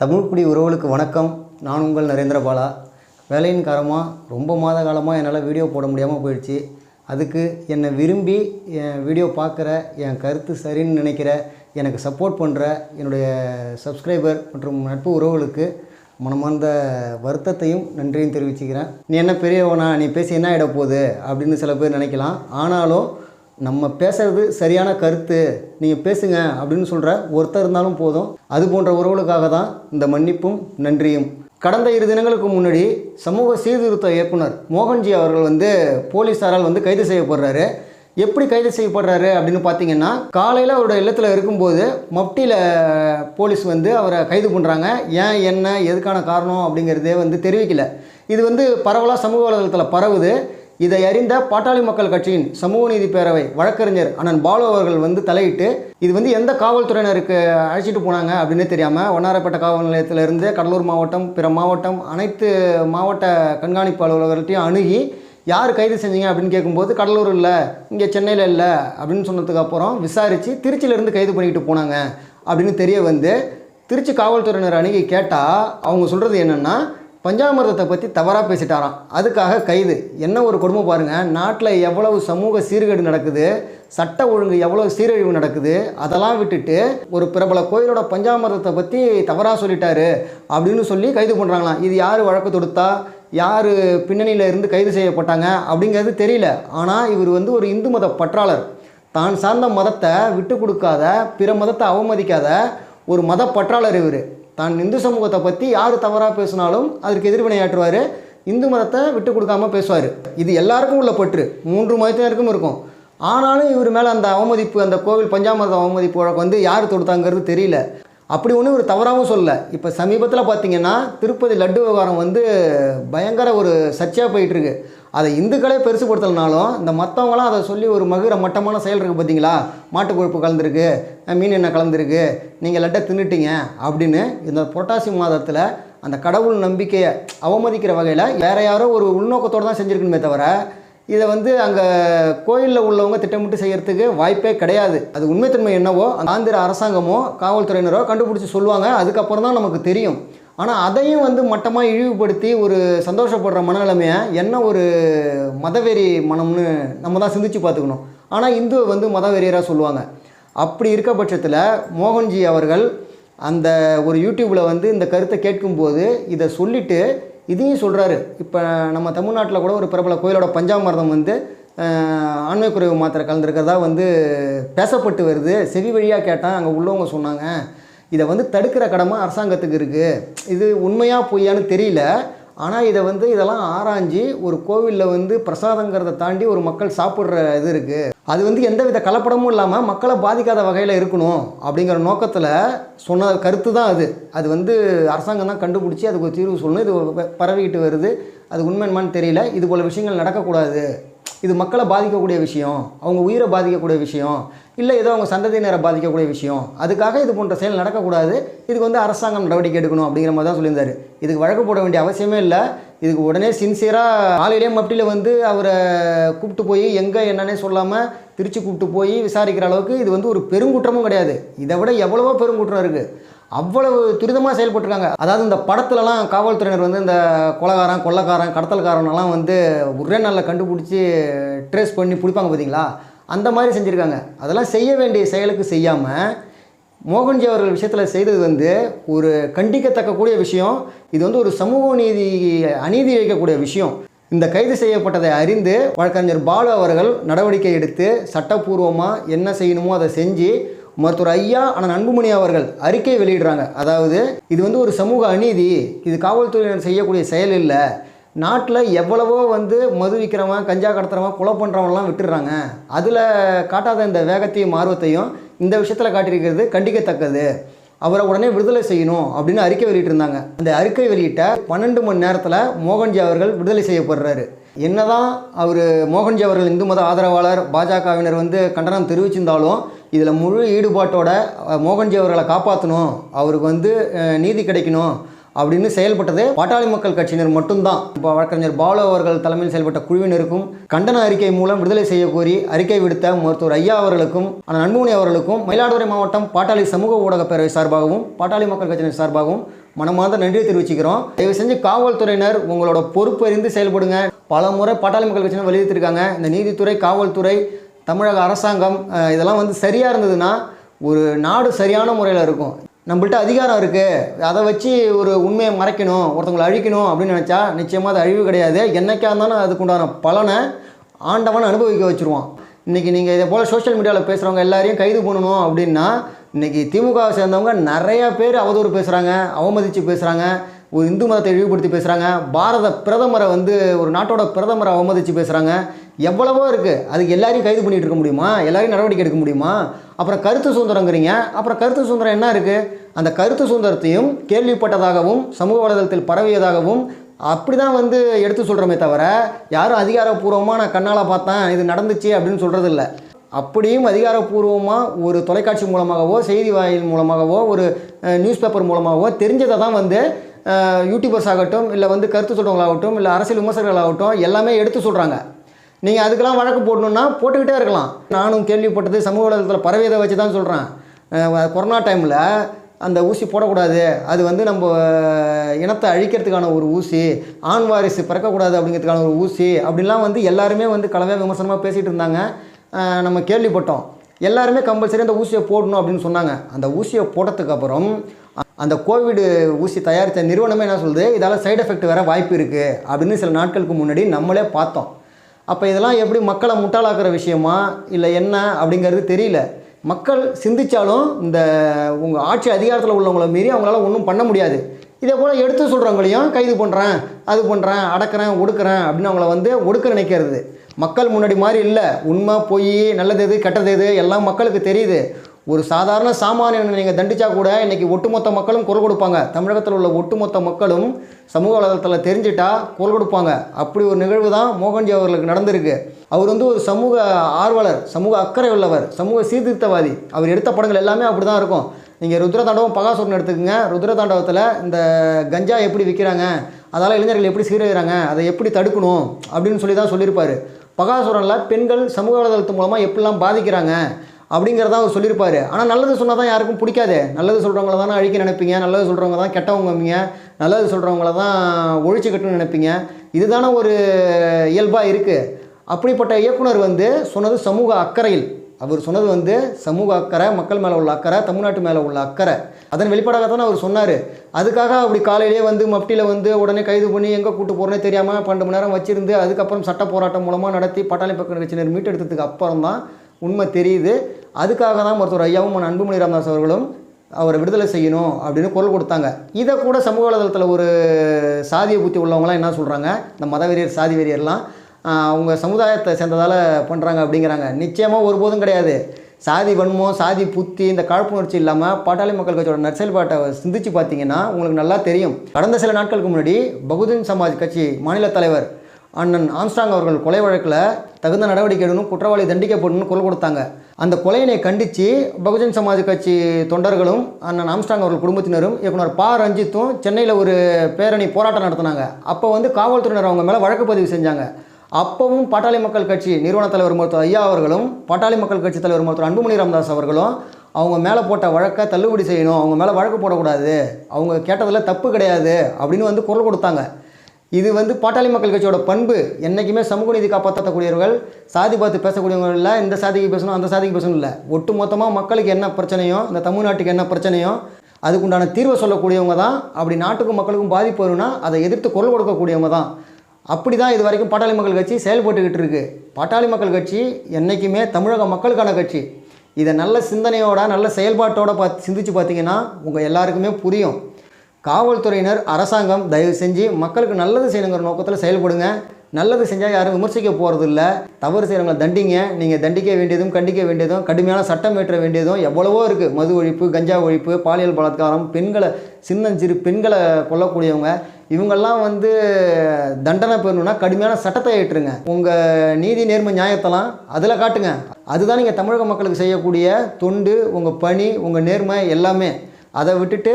தமிழ்குடி உறவுகளுக்கு வணக்கம். நான் உங்கள் நரேந்திர பாலா. வேலையின் காரணமாக ரொம்ப மாத காலமாக என்னால் வீடியோ போட முடியாமல் போயிடுச்சு. அதுக்கு என்னை விரும்பி என் வீடியோ பார்க்குற என் கருத்து சரின்னு நினைக்கிற எனக்கு சப்போர்ட் பண்ணுற என்னுடைய சப்ஸ்கிரைபர் மற்றும் நட்பு உறவுகளுக்கு மனமார்ந்த வருத்தத்தையும் நன்றியும் தெரிவிச்சுக்கிறேன். நீ என்ன பெரியவனா நீ பேசி என்ன ஆகிட போகுது? அப்படின்னு சில பேர் நினைக்கலாம். ஆனாலும் நம்ம பேசுறது சரியான கருத்து நீங்கள் பேசுங்க அப்படின்னு சொல்கிற ஒருத்தர் இருந்தாலும் போதும். அது போன்ற உறவுகளுக்காக தான் இந்த மன்னிப்பும் நன்றியும். கடந்த இரு தினங்களுக்கு முன்னாடி சமூக சீர்திருத்த இயக்குனர் மோகன்ஜி அவர்கள் வந்து போலீஸாரால் வந்து கைது செய்யப்படுறாரு. எப்படி கைது செய்யப்படுறாரு அப்படின்னு பார்த்தீங்கன்னா காலையில் அவரோட இல்லத்தில் இருக்கும்போது மப்டியில் போலீஸ் வந்து அவரை கைது பண்ணுறாங்க ஏன் என்ன எதுக்கான காரணம் அப்படிங்கிறதே வந்து தெரிவிக்கல. இது வந்து பரவலாக சமூக வலைதளத்தில் பரவுது. இதை அறிந்த பாட்டாளி மக்கள் கட்சியின் சமூக நீதி பேரவை வழக்கறிஞர் அண்ணன் பாலு அவர்கள் வந்து தலையிட்டு இது வந்து எந்த காவல்துறையினருக்கு அழைச்சிட்டு போனாங்க அப்படின்னு தெரியாமல் ஒன்னாரப்பேட்டை காவல் நிலையத்திலிருந்து கடலூர் மாவட்டம் பிற மாவட்டம் அனைத்து மாவட்ட கண்காணிப்பு அலுவலர்கள்ட்டையும் அணுகி யார் கைது செஞ்சீங்க அப்படின்னு கேட்கும்போது கடலூர் இல்லை இங்கே சென்னையில் இல்லை அப்படின்னு சொன்னதுக்கு அப்புறம் விசாரித்து திருச்சியிலேருந்து கைது பண்ணிக்கிட்டு போனாங்க அப்படின்னு தெரிய வந்து திருச்சி காவல்துறையினர் அணுகி கேட்டால் அவங்க சொல்கிறது என்னென்னா பஞ்சாமிர்தத்தை பற்றி தவறாக பேசிட்டாராம். அதுக்காக கைது. என்ன ஒரு கொடுமை பாருங்கள் நாட்டில் எவ்வளவு சமூக சீர்கேடு நடக்குது சட்ட ஒழுங்கு எவ்வளோ சீரழிவு நடக்குது அதெல்லாம் விட்டுட்டு ஒரு பிரபல கோயிலோட பஞ்சாமிர்தத்தை பற்றி தவறாக சொல்லிட்டாரு அப்படின்னு சொல்லி கைது பண்ணுறாங்களாம் இது யார் வழக்கு தொடுத்தா? யார் பின்னணியில் இருந்து கைது செய்யப்பட்டாங்க? அப்படிங்கிறது தெரியல. ஆனால் இவர் வந்து ஒரு இந்து மத பற்றாளர். தான் சார்ந்த மதத்தை விட்டு கொடுக்காத பிற மதத்தை அவமதிக்காத ஒரு மத பற்றாளர் இவர். தான் இந்து சமூகத்தை பற்றி யார் தவறாக பேசினாலும் அதற்கு எதிர்வினையாற்றுவார் இந்து மதத்தை விட்டு கொடுக்காம பேசுவார். இது எல்லாருக்கும் உள்ள பற்று. மூன்று மதத்தினருக்கும் இருக்கும். ஆனாலும் இவர் மேலே அந்த அவமதிப்பு அந்த கோவில் பஞ்சாமத அவமதிப்பு வழக்கு வந்து யார் தொடுத்தாங்கிறது தெரியல. அப்படி ஒன்றும் ஒரு தவறாகவும் சொல்லலை. இப்போ சமீபத்தில் பார்த்தீங்கன்னா திருப்பதி லட்டு விவகாரம் வந்து பயங்கர ஒரு சர்ச்சையாக போயிட்டுருக்கு. அதை இந்துக்களே பெருசுப்படுத்தலனாலும் இந்த மற்றவங்களாம் அதை சொல்லி ஒரு மகிர மட்டமான செயல் இருக்குது பார்த்தீங்களா மாட்டு கொழுப்பு கலந்துருக்கு மீன் எண்ணெய் கலந்துருக்கு நீங்கள் லட்டை தின்னுட்டீங்க அப்படின்னு இந்த புரட்டாசி மாதத்தில் அந்த கடவுள் நம்பிக்கையை அவமதிக்கிற வகையில் வேற யாரோ ஒரு உள்நோக்கத்தோடு தான் செஞ்சுருக்கணுமே தவிர இதை வந்து அங்கே கோயிலில் உள்ளவங்க திட்டமிட்டு செய்கிறதுக்கு வாய்ப்பே கிடையாது. அது உண்மைத்தன்மை என்னவோ அந்த ஆந்திர அரசாங்கமோ காவல்துறையினரோ கண்டுபிடிச்சி சொல்லுவாங்க. அதுக்கப்புறம் தான் நமக்கு தெரியும். ஆனால் அதையும் வந்து மட்டமாக இழிவுபடுத்தி ஒரு சந்தோஷப்படுற மனநிலைமையை என்ன ஒரு மதவெறி மனம்னு நம்ம தான் சிந்திச்சு பார்த்துக்கணும். ஆனால் இந்து வந்து மதவெறியராக சொல்லுவாங்க. அப்படி இருக்க பட்சத்தில் மோகன்ஜி அவர்கள் அந்த ஒரு யூடியூப்பில் வந்து இந்த கருத்தை கேட்கும்போது இதை சொல்லிவிட்டு இதையும் சொல்கிறாரு இப்போ நம்ம தமிழ்நாட்டில் கூட ஒரு பிரபல கோயிலோட பஞ்சாமிர்தம் வந்து ஆண்மை குறைவு மாத்திரை கலந்துருக்கிறதா வந்து பேசப்பட்டு வருது. செவி வழியாக கேட்டால் அங்கே உள்ளவங்க சொன்னாங்க. இதை வந்து தடுக்கிற கடமை அரசாங்கத்துக்கு இருக்குது இது உண்மையாக பொய்யான்னு தெரியல. ஆனால் இதை வந்து இதெல்லாம் ஆராய்ஞ்சு ஒரு கோவிலில் வந்து பிரசாதங்கிறத தாண்டி ஒரு மக்கள் சாப்பிட்ற இது இருக்குது அது வந்து எந்தவித கலப்படமும் இல்லாமல் மக்களை பாதிக்காத வகையில் இருக்கணும் அப்படிங்கிற நோக்கத்தில் சொன்ன கருத்து தான் அது. அது வந்து அரசாங்கம் தான் கண்டுபிடிச்சி அதுக்கு ஒரு தீர்வு சொல்லணும். இது பரவிக்கிட்டு வருது. அது உண்மைன்னு தெரியல. இது போல் விஷயங்கள் நடக்கக்கூடாது. இது மக்களை பாதிக்கக்கூடிய விஷயம் அவங்க உயிரை பாதிக்கக்கூடிய விஷயம் இல்லை ஏதோ அவங்க சந்ததியினரை பாதிக்கக்கூடிய விஷயம். அதுக்காக இது போன்ற செயல் நடக்கக்கூடாது. இதுக்கு வந்து அரசாங்கம் நடவடிக்கை எடுக்கணும் அப்படிங்கிற மாதிரி தான் சொல்லியிருந்தார். இதுக்கு வழக்கு போட வேண்டிய அவசியமே இல்லை. இதுக்கு உடனே சின்சியராக காலையிலே மப்டியில் வந்து அவரை கூப்பிட்டு போய் எங்கே என்னன்னே சொல்லாமல் திருச்சி கூப்பிட்டு போய் விசாரிக்கிற அளவுக்கு இது வந்து ஒரு பெருங்குற்றமும் கிடையாது. இதை விட எவ்வளவோ பெருங்குற்றம் இருக்குது அவ்வளவு துரிதமாக செயல்பட்டுருக்காங்க. அதாவது இந்த படத்துலலாம் காவல்துறையினர் வந்து இந்த கொலகாரன் கொள்ளக்காரன் கடத்தல்காரனெல்லாம் வந்து ஒரே நாளில் கண்டுபிடிச்சி ட்ரேஸ் பண்ணி பிடிப்பாங்க பார்த்தீங்களா அந்த மாதிரி செஞ்சுருக்காங்க. அதெல்லாம் செய்ய வேண்டிய செயலுக்கு செய்யாமல் மோகன்ஜி அவர்கள் விஷயத்தில் செய்தது வந்து ஒரு கண்டிக்கத்தக்கக்கூடிய விஷயம். இது வந்து ஒரு சமூக நீதி அநீதி இழைக்கக்கூடிய விஷயம். இந்த கைது செய்யப்பட்டதை அறிந்து வழக்கறிஞர் பாலு அவர்கள் நடவடிக்கை எடுத்து சட்டப்பூர்வமாக என்ன செய்யணுமோ அதை செஞ்சு மருத்துவர் ஐயா ஆனால் அன்புமணி அவர்கள் அறிக்கை வெளியிடுறாங்க. அதாவது இது வந்து ஒரு சமூக அநீதி. இது காவல்துறையினர் செய்யக்கூடிய செயல் இல்லை. நாட்டில் எவ்வளவோ வந்து மது விற்கிறவன் கஞ்சா கடத்துறவன் கொலை பண்ணுறவன்லாம் விட்டுடுறாங்க. அதில் காட்டாத இந்த வேகத்தையும் ஆர்வத்தையும் இந்த விஷயத்தில் காட்டியிருக்கிறது கண்டிக்கத்தக்கது. அவரை உடனே விடுதலை செய்யணும் அப்படின்னு அறிக்கை வெளியிட்டிருந்தாங்க. அந்த அறிக்கை வெளியிட்ட பன்னெண்டு மணி நேரத்தில் மோகன்ஜி அவர்கள் விடுதலை செய்யப்படுறாரு. என்னதான் அவர் மோகன்ஜி அவர்கள் இந்து மத ஆதரவாளர் பாஜகவினர் வந்து கண்டனம் தெரிவிச்சிருந்தாலும் இதில் முழு ஈடுபாட்டோட மோகன்ஜி அவர்களை காப்பாற்றணும் அவருக்கு வந்து நீதி கிடைக்கணும் அப்படின்னு செயல்பட்டது பாட்டாளி மக்கள் கட்சியினர் மட்டும்தான். இப்போ வழக்கறிஞர் பாலு அவர்கள் தலைமையில் செயல்பட்ட குழுவினருக்கும் கண்டன அறிக்கை மூலம் விடுதலை செய்ய கோரி அறிக்கை விடுத்த மருத்துவர் ஐயா அவர்களுக்கும் ஆனால் அன்புமணி அவர்களுக்கும் மயிலாடுதுறை மாவட்டம் பாட்டாளி சமூக ஊடக பேரவை சார்பாகவும் பாட்டாளி மக்கள் கட்சியினர் சார்பாகவும் மனமார்ந்த நன்றியை தெரிவிச்சுக்கிறோம். தயவு செஞ்சு காவல்துறையினர் உங்களோட பொறுப்பு அறிந்து செயல்படுங்க. பல முறை பாட்டாளி மக்கள் கட்சியினர் வலியுறுத்திருக்காங்க இந்த நீதித்துறை காவல்துறை தமிழக அரசாங்கம் இதெல்லாம் வந்து சரியாக இருந்ததுன்னா ஒரு நாடு சரியான முறையில் இருக்கும். நம்மள்ட்ட அதிகாரம் இருக்குது அதை வச்சு ஒரு உண்மையை மறைக்கணும் ஒருத்தவங்களை அழிக்கணும் அப்படின்னு நினச்சா நிச்சயமாக அது அழிவு கிடையாது. என்னைக்கா இருந்தாலும் அதுக்குண்டான பலனை ஆண்டவன் அனுபவிக்க வச்சுருவான். இன்றைக்கி நீங்கள் இதே போல் சோஷியல் மீடியாவில் பேசுகிறவங்க எல்லாரையும் கைது பண்ணணும் அப்படின்னா இன்றைக்கி திமுகவை சேர்ந்தவங்க நிறையா பேர் அவதூறு பேசுகிறாங்க அவமதித்து பேசுகிறாங்க ஒரு இந்து மதத்தை இழிவுபடுத்தி பேசுகிறாங்க பாரத பிரதமரை வந்து ஒரு நாட்டோட பிரதமரை அவமதித்து பேசுகிறாங்க எவ்வளவோ இருக்குது அதுக்கு எல்லாரையும் கைது பண்ணிகிட்டு இருக்க முடியுமா? எல்லாரையும் நடவடிக்கை எடுக்க முடியுமா? அப்புறம் கருத்து சுதந்திரங்கிறீங்க. அப்புறம் கருத்து சுதந்திரம் என்ன இருக்குது அந்த கருத்து சுதந்திரத்தையும் கேள்விப்பட்டதாகவும் சமூக வலைதளத்தில் பரவியதாகவும் அப்படி தான் வந்து எடுத்து சொல்கிறோமே தவிர யாரும் அதிகாரப்பூர்வமாக நான் கண்ணால் பார்த்தேன் இது நடந்துச்சு அப்படின்னு சொல்கிறது இல்லை அப்படியும் அதிகாரப்பூர்வமாக ஒரு தொலைக்காட்சி மூலமாகவோ செய்தி வாயில் மூலமாகவோ ஒரு நியூஸ் பேப்பர் மூலமாகவோ தெரிஞ்சதை தான் வந்து யூடியூபர்ஸ் ஆகட்டும் இல்லை வந்து கருத்து சொல்கிறவங்களாகட்டும் இல்லை அரசியல் விமர்சகர்களாகட்டும் எல்லாமே எடுத்து சொல்கிறாங்க நீங்கள் அதுக்கெல்லாம் வழக்கு போடணுன்னா போட்டுக்கிட்டே இருக்கலாம். நானும் கேள்விப்பட்டது சமூக வலைதளத்தில் பரவியதை வச்சு தான் சொல்கிறேன் கொரோனா டைமில் அந்த ஊசி போடக்கூடாது. அது வந்து நம்ம இனத்தை அழிக்கிறதுக்கான ஒரு ஊசி ஆண் வாரிசு பிறக்கக்கூடாது அப்படிங்கிறதுக்கான ஒரு ஊசி அப்படிலாம் வந்து எல்லாருமே வந்து கலவையாக விமர்சனமாக பேசிகிட்டு இருந்தாங்க. நம்ம கேள்விப்பட்டோம். எல்லாருமே கம்பல்சரி அந்த ஊசியை போடணும் அப்படின்னு சொன்னாங்க. அந்த ஊசியை போட்டதுக்கப்புறம் அந்த கோவிடு ஊசி தயாரித்த நிறுவனமே என்ன சொல்லுது? இதால் சைடு எஃபெக்ட் வர வாய்ப்பு இருக்குது அப்படின்னு சில நாட்களுக்கு முன்னாடி நம்மளே பார்த்தோம். அப்போ இதெல்லாம் எப்படி மக்களை முட்டாளாக்குற விஷயமா? இல்லை என்ன அப்படிங்கிறது தெரியல. மக்கள் சிந்திச்சாலும் இந்த உங்கள் ஆட்சி அதிகாரத்தில் உள்ளவங்களை மீறி அவங்களால ஒன்றும் பண்ண முடியாது. இதே போல் எடுத்து சொல்கிறவங்களையும் கைது பண்ணுறேன் அது பண்ணுறேன் அடக்கிறேன் ஒடுக்குறேன் அப்படின்னு அவங்கள வந்து ஒடுக்க நினைக்கிறது. மக்கள் முன்னாடி மாதிரி இல்லை. உண்மை பொய் நல்லது எது கெட்டது எது எல்லாம் மக்களுக்கு தெரியுது. ஒரு சாதாரண சாமானியனை நீங்கள் தண்டித்தா கூட இன்றைக்கி ஒட்டுமொத்த மக்களும் குரல் கொடுப்பாங்க. தமிழகத்தில் உள்ள ஒட்டுமொத்த மக்களும் சமூக வலைதளத்தில் தெரிஞ்சிட்டா குரல் கொடுப்பாங்க. அப்படி ஒரு நிகழ்வு தான் மோகன்ஜி அவர்களுக்கு நடந்திருக்கு. அவர் வந்து ஒரு சமூக ஆர்வலர் சமூக அக்கறை உள்ளவர் சமூக சீர்திருத்தவாதி. அவர் எடுத்த படங்கள் எல்லாமே அப்படி தான் இருக்கும். நீங்கள் ருத்ரதாண்டவம் பகாசுரன் எடுத்துக்கோங்க. ருத்ரதாண்டவத்தில் இந்த கஞ்சா எப்படி விற்கிறாங்க அதால் இளைஞர்கள் எப்படி சீரழிகிறாங்க அதை எப்படி தடுக்கணும்? அப்படின்னு சொல்லி தான் சொல்லியிருப்பார். பகாசுரனில் பெண்கள் சமூக வலைதளத்து மூலமாக எப்படிலாம் பாதிக்கிறாங்க? அப்படிங்கிறத அவர் சொல்லியிருப்பார். ஆனால் நல்லது சொன்னால் தான் யாருக்கும் பிடிக்காது. நல்லது சொல்கிறவங்கள தானே அழிக்க நினைப்பீங்க. நல்லது சொல்கிறவங்க தான் கெட்டவங்கம்பீங்க நல்லது சொல்கிறவங்கள தான் ஒழிச்சுக்கட்டுன்னு நினைப்பீங்க. இதுதானே ஒரு இயல்பாக இருக்குது அப்படிப்பட்ட இயக்குனர் வந்து சொன்னது சமூக அக்கறையில். அவர் சொன்னது வந்து சமூக அக்கறை மக்கள் மேலே உள்ள அக்கறை தமிழ்நாட்டு மேலே உள்ள அக்கறை. அதன் வெளிப்பாடாக தானே அவர் சொன்னார். அதுக்காக அப்படி காலையிலேயே வந்து மப்டியில் வந்து உடனே கைது பண்ணி எங்கே கூட்டு போகிறேனே தெரியாமல் பன்னெண்டு மணி நேரம் வச்சிருந்து அதுக்கப்புறம் சட்ட போராட்டம் மூலமாக நடத்தி பட்டாளி பக்கம் கட்சியினர் மீட்டெடுத்ததுக்கு அப்புறம் தான் உண்மை தெரியுது. அதுக்காக தான் மருத்துவர் ஐயாவும் அன்புமணி ராமதாஸ் அவர்களும் அவரை விடுதலை செய்யணும் அப்படின்னு குரல் கொடுத்தாங்க. இதை கூட சமூக வலைதளத்தில் ஒரு சாதிய புத்தி உள்ளவங்களாம் என்ன சொல்கிறாங்க இந்த மதவெறியர் சாதி வெறியர்லாம் அவங்க சமுதாயத்தை சேர்ந்ததால் பண்ணுறாங்க அப்படிங்கிறாங்க. நிச்சயமாக ஒருபோதும் கிடையாது. சாதி வன்மம் சாதி புத்தி இந்த காழ்ப்புணர்ச்சி இல்லாமல் பாட்டாளி மக்கள் கட்சியோட நற்செயல்பாட்டை சிந்திச்சு பார்த்தீங்கன்னா உங்களுக்கு நல்லா தெரியும். கடந்த சில நாட்களுக்கு முன்னாடி பகுஜன் சமாஜ் கட்சி மாநில தலைவர் அண்ணன் ஆம்ஸ்டாங் அவர்கள் கொலை வழக்கில் தகுந்த நடவடிக்கை எடுக்கணும் குற்றவாளி தண்டிக்கப்படணும்னு குரல் கொடுத்தாங்க. அந்த கொலையினை கண்டித்து பகுஜன் சமாஜ் கட்சி தொண்டர்களும் அண்ணன் ஆம்ஸ்டாங் அவர்கள் குடும்பத்தினரும் இயக்குனர் பா. ரஞ்சித்தும் சென்னையில் ஒரு பேரணி போராட்டம் நடத்தினாங்க. அப்போ வந்து காவல்துறையினர் அவங்க மேலே வழக்கு பதிவு செஞ்சாங்க. அப்பவும் பாட்டாளி மக்கள் கட்சி நிறுவன தலைவர் மருத்துவர் ஐயா அவர்களும் பாட்டாளி மக்கள் கட்சி தலைவர் மருத்துவர் அன்புமணி ராமதாஸ் அவர்களும் அவங்க மேலே போட்ட வழக்கை தள்ளுபடி செய்யணும் அவங்க மேலே வழக்கு போடக்கூடாது அவங்க கேட்டதில் தப்பு கிடையாது அப்படின்னு வந்து குரல் கொடுத்தாங்க. இது வந்து பாட்டாளி மக்கள் கட்சியோட பண்பு. என்றைக்குமே சமூக நீதி காப்பாற்றக்கூடியவர்கள் சாதி பார்த்து பேசக்கூடியவங்க இல்லை இந்த சாதிக்கு பேசணும் அந்த சாதிக்கு பேசணும் இல்லை. ஒட்டு மொத்தமாக மக்களுக்கு என்ன பிரச்சனையோ இந்த தமிழ்நாட்டுக்கு என்ன பிரச்சனையோ அதுக்குண்டான தீர்வை சொல்லக்கூடியவங்க தான். அப்படி நாட்டுக்கும் மக்களுக்கும் பாதிப்பு வரும்னா அதை எதிர்த்து குரல் கொடுக்கக்கூடியவங்க தான். அப்படி தான் இது வரைக்கும் பாட்டாளி மக்கள் கட்சி செயல்பட்டுக்கிட்டு இருக்கு. பாட்டாளி மக்கள் கட்சி என்றைக்குமே தமிழக மக்களுக்கான கட்சி. இதை நல்ல சிந்தனையோட நல்ல செயல்பாட்டோட பார்த்து சிந்திச்சு பார்த்தீங்கன்னா உங்கள் எல்லாருக்குமே புரியும். காவல்துறையினர் அரசாங்கம் தயவு செஞ்சு மக்களுக்கு நல்லது செய்யணுங்கிற நோக்கத்தில் செயல்படுங்க. நல்லது செஞ்சால் யாரும் விமர்சிக்க போகிறது இல்லை தவறு செய்கிறவங்களை தண்டிங்க. நீங்கள் தண்டிக்க வேண்டியதும் கண்டிக்க வேண்டியதும் கடுமையான சட்டம் ஏற்ற வேண்டியதும் எவ்வளவோ இருக்குது மது ஒழிப்பு கஞ்சா ஒழிப்பு பாலியல் பலாத்காரம் பெண்களை சின்னஞ்சிறு பெண்களை கொல்லக்கூடியவங்க இவங்கெல்லாம் வந்து தண்டனை பெறணும்னா கடுமையான சட்டத்தை ஏற்றுங்க உங்கள் நீதி நேர்மை நியாயத்தெல்லாம் அதில் காட்டுங்க. அதுதான் நீங்கள் தமிழக மக்களுக்கு செய்யக்கூடிய தொண்டு உங்கள் பணி உங்கள் நேர்மை எல்லாமே. அதை விட்டுட்டு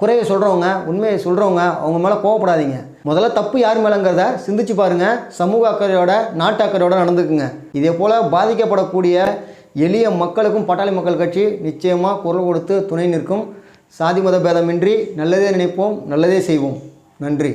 குறையை சொல்கிறவங்க உண்மையை சொல்கிறவங்க அவங்க மேலே கோவப்படாதீங்க. முதல்ல தப்பு யார் மேலேங்கிறத சிந்திச்சு பாருங்கள் சமூக அக்கறையோட நாட்டு அக்கறையோட நடந்துக்குங்க. இதே போல் பாதிக்கப்படக்கூடிய எளிய மக்களுக்கும் பட்டாளி மக்கள் கட்சி நிச்சயமாக குரல் கொடுத்து துணை நிற்கும். சாதி மத பேதமின்றி நல்லதே நினைப்போம் நல்லதே செய்வோம். நன்றி.